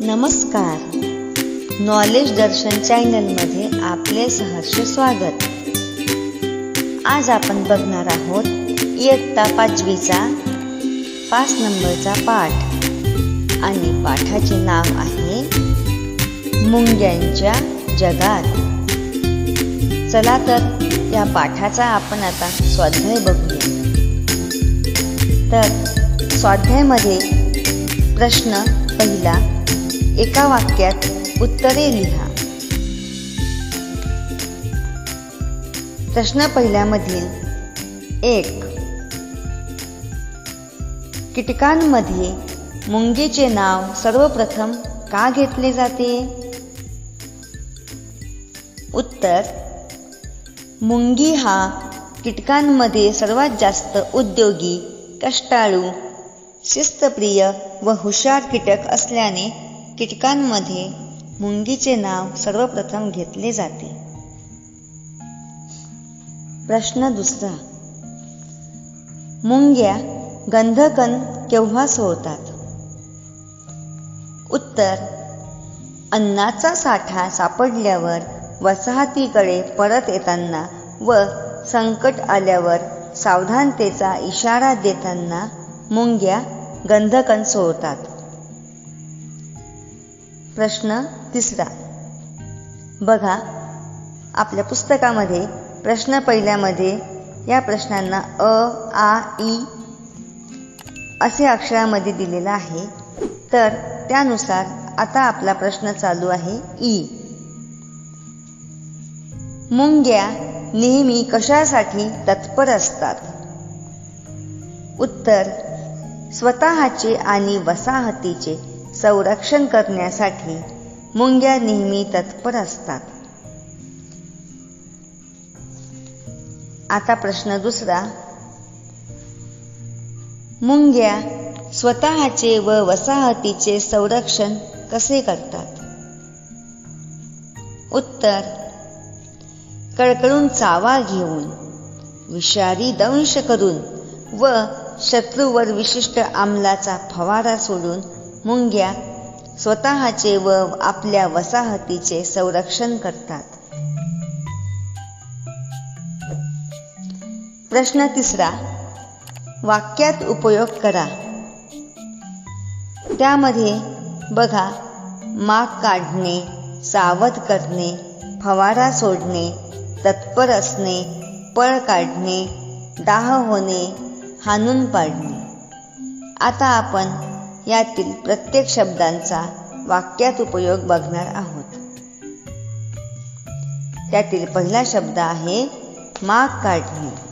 नमस्कार. नॉलेज दर्शन चॅनलमध्ये आपले सहर्ष स्वागत. आज आपण बघणार आहोत इयत्ता पाचवीचा पाच नंबरचा पाठ. आणि पाठाचे नाव आहे मुंग्यांच्या जगात. चला तर या पाठाचा आपण आता स्वाध्याय बघूया. तर स्वाध्यायमध्ये प्रश्न पहिला एका वाक्यात उत्तरे लिहा. प्रश्न पहिल्यामधील एक. कीटकांमध्ये मुंगीचे नाव सर्वप्रथम का घेतले जाते? उत्तर. मुंगी हा कीटकांमध्ये सर्वात जास्त उद्योगी कष्टाळू शिस्तप्रिय व हुशार कीटक असल्याने कीटकांमध्ये मुंगीचे नाव सर्वप्रथम घेतले जाते. प्रश्न दुसरा. मुंग्या गंधकण केव्हा सोडतात? उत्तर. अन्नाचा साठा सापडल्यावर वसाहतीकडे परत येताना व संकट आल्यावर सावधानतेचा इशारा देताना मुंग्या गंधकण सोडतात. प्रश्न तिसरा. बघा आपल्या पुस्तकामध्ये प्रश्न पहिल्यामध्ये या प्रश्नांना अ आ ई असे अक्षरामध्ये दिलेलं आहे. तर त्यानुसार आता आपला प्रश्न चालू आहे ई. मुंग्या नेहमी कशासाठी तत्पर असतात? उत्तर स्वतःचे आणि वसाहतीचे. संरक्षण करण्यासाठी मुंग्या नेहमी तत्पर असतात. आता प्रश्न दुसरा. मुंग्या स्वतःचे व वसाहतीचे संरक्षण कसे करतात? उत्तर. कळकळून चावा घेऊन विषारी दंश करून व शत्रूवर विशिष्ट आमलाचा फवारा सोडून मुंग्या स्वतःचे व आपल्या वसाहतीचे संरक्षण करतात. प्रश्न तिसरा वाक्यात उपयोग करा. त्यामध्ये बघा माग काढणे सावध करणे फवारा सोडणे तत्पर असणे पळ काढणे दाह होणे हाणून पाडणे. आता आपण यातील प्रत्येक शब्दांचा वाक्यात उपयोग बघणार आहोत. त्यातील पहिला शब्द आहे माग काढणे.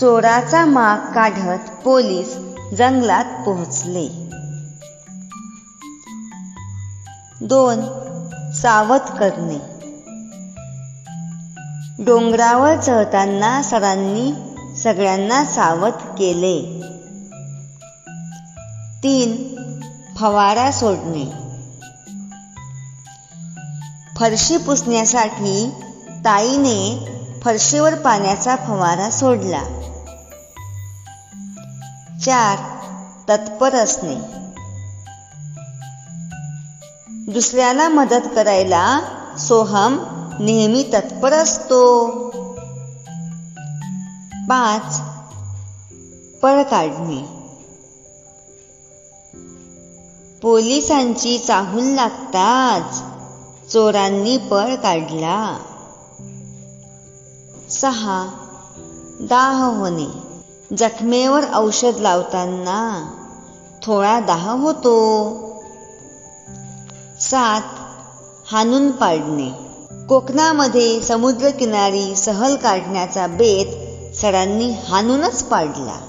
चोराचा माग काढत पोलीस जंगलात पोहोचले. दोन सावध करणे. डोंगरावर चढताना सरांनी सगळ्यांना सावध केले. तीन फवारा सोडणे. फरशी पुसण्यासाठी ताईने फरशीवर पाण्याचा फवारा सोडला. चार तत्पर असणे. दुसऱ्याला मदत करायला सोहम नेहमी तत्पर असतो. पाच पळ काढणे. पोलिसांची चाहूल लागताच चोरांनी पळ काढला. सहा. दाह होणे. जखमेवर औषध लावताना थोडा दाह होतो. सात. हाणून पाडणे. कोकणामध्ये समुद्रकिनारी सहल काढण्याचा बेत सरांनी हाणूनच पाडला.